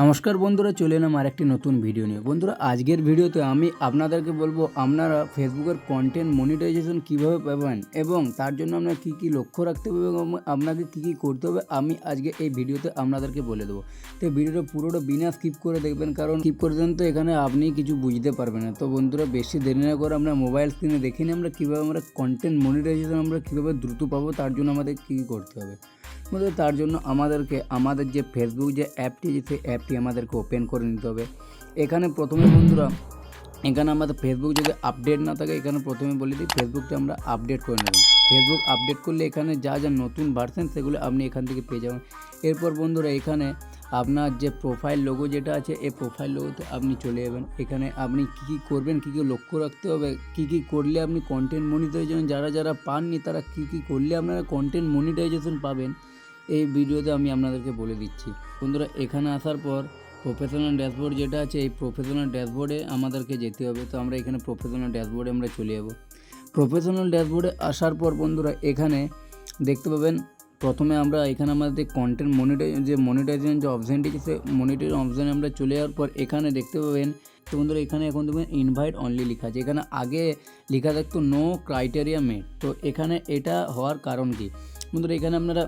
নমস্কার বন্ধুরা, চলে এলাম আর একটি নতুন ভিডিও নিয়ে। বন্ধুরা, আজকের ভিডিওতে আমি আপনাদেরকে বলব, আপনারা ফেসবুকের কন্টেন্ট মনিটাইজেশন কীভাবে পাবেন এবং তার জন্য আপনার কী কী লক্ষ্য রাখতে হবে এবং আপনাকে কী কী করতে হবে, আমি আজকে এই ভিডিওতে আপনাদেরকে বলে দেবো। তো ভিডিওটা পুরোটা বিনা স্কিপ করে দেখবেন, কারণ স্কিপ করে দেন তো এখানে আপনি কিছু বুঝতে পারবেন না। তো বন্ধুরা, বেশি দেরি না করে আমরা মোবাইল স্ক্রিনে দেখে নিই আমরা কীভাবে আমরা কন্টেন্ট মনিটাইজেশন আমরা কীভাবে দ্রুত পাবো, তার জন্য আমাদের কী কী করতে হবে। বন্ধুরা তার জন্য আমাদেরকে, আমাদের যে ফেসবুক যে অ্যাপটি সেই অ্যাপটি আমাদেরকে ওপেন করে নিতে হবে। এখানে প্রথমে বন্ধুরা, এখানে আমাদের ফেসবুক যদি আপডেট না থাকে, এখানে প্রথমে বলে দিই ফেসবুকটা আমরা আপডেট করে নেব। ফেসবুক আপডেট করলে এখানে যা যা নতুন ভার্সন সেগুলো আপনি এখান থেকে পেয়ে যাবেন। এরপর বন্ধুরা, এখানে আপনার যে প্রোফাইল লোগো যেটা আছে, এই প্রোফাইল লোগোতে আপনি চলে যাবেন। এখানে আপনি কী কী করবেন, কী কী লক্ষ্য রাখতে হবে, কী কী করলে আপনি কন্টেন্ট মনিটাইজেশন যারা যারা পাননি, তারা কী কী করলে আপনারা কন্টেন্ট মনিটাইজেশন পাবেন? এই ভিডিওতে আমি আপনাদেরকে বলে দিচ্ছি। বন্ধুরা, এখানে আসার পর প্রফেশনাল ড্যাশবোর্ড যেটা আছে, এই প্রফেশনাল ড্যাশবোর্ডে আমাদেরকে যেতে হবে। তো আমরা এখানে প্রফেশনাল ড্যাশবোর্ডে আমরা চলে যাব। প্রফেশনাল ড্যাশবোর্ডে আসার পর বন্ধুরা, এখানে দেখতে পাবেন, প্রথমে আমরা এখানে আমাদের কন্টেন্ট মনিটাইজ যে মনিটাইজেশন যে অপশানটি সে মনিটাইজ অপশানে আমরা চলে যাওয়ার পর এখানে দেখতে পাবেন, তো বন্ধুরা, এখানে এখন দেখবেন ইনভাইট অনলি লেখা আছে। এখানে আগে লেখা থাকতো নো ক্রাইটেরিয়া মেট তো এখানে এটা হওয়ার কারণ কি? বন্ধুরা, এখানে আপনারা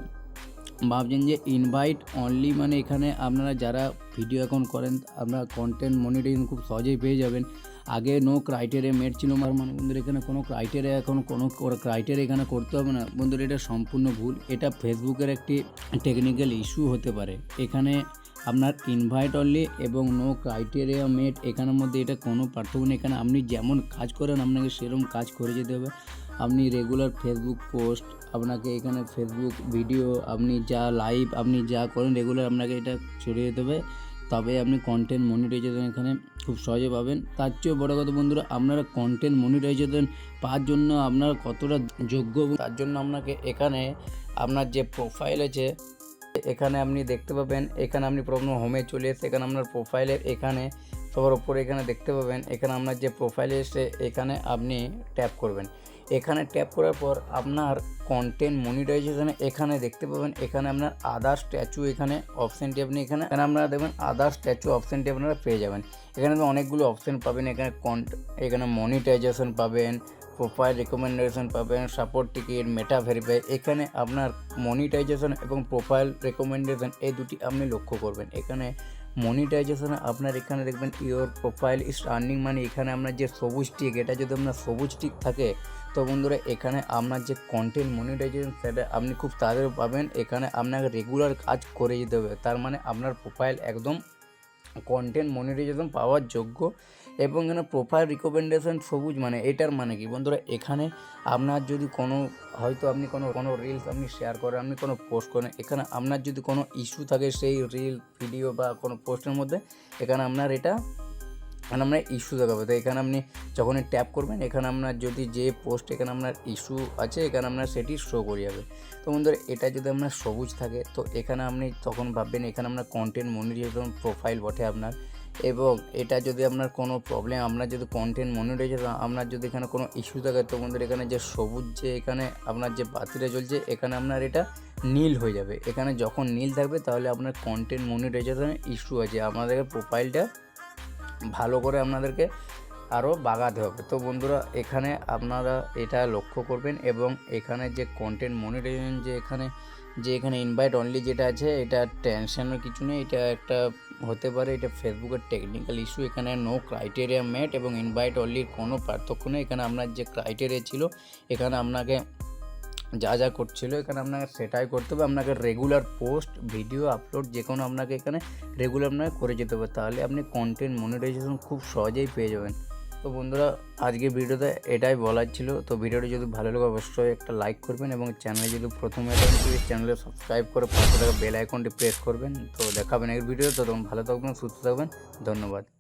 ভাবছেন যে ইনভাইট অনলি মানে এখানে আপনারা যারা ভিডিও এখন করেন, আপনারা কন্টেন্ট মনিটাইজেশন খুব সহজেই পেয়ে যাবেন। আগে নো ক্রাইটেরিয়া মেট ছিল আমার মানে বন্ধুরা, এখানে কোনো ক্রাইটেরিয়া এখন কোনো ক্রাইটেরিয়া এখানে করতে হবে না। বন্ধুরা, এটা সম্পূর্ণ ভুল। এটা ফেসবুকের একটি টেকনিক্যাল ইস্যু হতে পারে। এখানে আপনার ইনভাইট অনলি এবং নো ক্রাইটেরিয়া মেট এখানের মধ্যে এটা কোনো পার্থক্য নেই। এখানে আপনি যেমন কাজ করেন, আপনাকে সেরকম কাজ করে যেতে হবে। আপনি রেগুলার ফেসবুক পোস্ট আপনাকে এখানে ফেসবুক ভিডিও আপনি যা লাইভ আপনি যা করেন রেগুলার আপনাকে এটা ছড়িয়ে যেতে হবে তবে আপনি কন্টেন্ট মনিটাইজেশন এখানে খুব সহজে পাবেন। তার চেয়েও বড় কথা বন্ধুরা, আপনারা কন্টেন্ট মনিটাইজেশন পাওয়ার জন্য আপনার কতটা যোগ্য, তার জন্য আপনাকে এখানে আপনার যে প্রোফাইল আছে, এখানে আপনি দেখতে পাবেন। এখানে আপনি প্রথম হোমে চলে এসে এখানে আপনার প্রোফাইলের এখানে সবার উপরে এখানে দেখতে পাবেন। এখানে আপনার যে প্রোফাইল এসে এখানে আপনি ট্যাপ করবেন। এখানে ট্যাপ করার পর আপনার কন্টেন্ট মনিটাইজেশনে এখানে দেখতে পাবেন, এখানে আপনার আদার স্ট্যাচু এখানে অপশানটি আপনি এখানে এখানে আপনারা দেখবেন আদার স্ট্যাচু অপশানটি আপনারা পেয়ে যাবেন। এখানে তো অনেকগুলো অপশান পাবেন, এখানে কন্ট এখানে মনিটাইজেশন পাবেন প্রোফাইল রেকমেন্ডেশন পাবেন সাপোর্ট টিকিট মেটা ভেরিফাই এখানে আপনার মনিটাইজেশন এবং প্রোফাইল রেকমেন্ডেশন এই দুটি আপনি লক্ষ্য করবেন। এখানে মনিটাইজেশনে আপনার এখানে দেখবেন ইওর প্রোফাইল ইস আর্নিং মানে এখানে আপনার যে সবুজ টিক এটা যদি আপনার সবুজ টিক থাকে তো বন্ধুরা, এখানে আপনার যে কন্টেন্ট মনিটাইজেশন সেটা আপনি খুব তাড়াতাড়ি পাবেন। এখানে আপনাকে রেগুলার কাজ করে যেতে হবে। তার মানে আপনার প্রোফাইল একদম কন্টেন্ট মনিটাইজেশন পাওয়ার যোগ্য এবং এখানে প্রোফাইল রিকমেন্ডেশন সবুজ মানে এটার মানে কি? বন্ধুরা, এখানে আপনার যদি কোনো, হয়তো আপনি কোনো কোনো রিলস আপনি শেয়ার করেন, আপনি কোনো পোস্ট করেন, এখানে আপনার যদি কোনো ইস্যু থাকে সেই রিল ভিডিও বা কোনো পোস্টের মধ্যে, এখানে আপনার এটা এখানে আপনার ইস্যু দেখাবে। তো এখানে আপনি যখনই ট্যাপ করবেন, এখানে আপনার যদি যে পোস্ট এখানে আপনার ইস্যু আছে, এখানে আপনার সেটি শো করে যাবে তো বন্ধুরা, এটা যদি আপনার সবুজ থাকে, তো এখানে আপনি তখন ভাববেন এখানে আপনার কন্টেন্ট মনিটাইজেশন প্রোফাইল বটে আপনার। এবং এটা যদি আপনার কোনো প্রবলেম আপনার যদি কন্টেন্ট মনিটাইজেশন আপনার যদি এখানে কোনো ইস্যু থাকে, তো বন্ধুরা, এখানে যে সবুজ যে এখানে আপনার যে বাতিটা চলছে এখানে আপনার এটা নীল হয়ে যাবে। এখানে যখন নীল থাকবে, তাহলে আপনার কন্টেন্ট মনিটাইজেশনের ইস্যু আছে। আপনাদের প্রোফাইলটা ভালো করে আপনাদেরকে আরও বাগাতে হবে। তো বন্ধুরা, এখানে আপনারা এটা লক্ষ্য করবেন এবং এখানে যে কন্টেন্ট মনিটাইজেশন যে এখানে যে এখানে ইনভাইট অনলি যেটা আছে, এটা টেনশনের কিছু নেই। এটা একটা হতে পারে, এটা ফেসবুকের টেকনিক্যাল ইস্যু এখানে নো ক্রাইটেরিয়া মেট এবং ইনভাইট অনলির কোনো পার্থক্য নেই। এখানে আপনার যে ক্রাইটেরিয়া ছিল, এখানে আপনাকে যা যা করছিল এখানে আপনাকে সেটাই করতে হবে। আপনাকে রেগুলার পোস্ট ভিডিও আপলোড যে কোনো আপনাকে এখানে রেগুলার আপনাকে করে যেতে হবে। তাহলে আপনি কন্টেন্ট মনিটাইজেশন খুব সহজেই পেয়ে যাবেন। তো বন্ধুরা আজকে ভিডিওতে এটাই বলার ছিল। তো ভিডিওটি যদি ভালো লাগে, অবশ্যই একটা লাইক করবেন এবং চ্যানেলে যদি প্রথমে প্লিজ চ্যানেলে সাবস্ক্রাইব করে পাশে থাকা বেল আইকনটি প্রেস করবেন। তো দেখাবেন এই ভিডিও তো তখন ভালো থাকবেন, সুস্থ থাকবেন। ধন্যবাদ।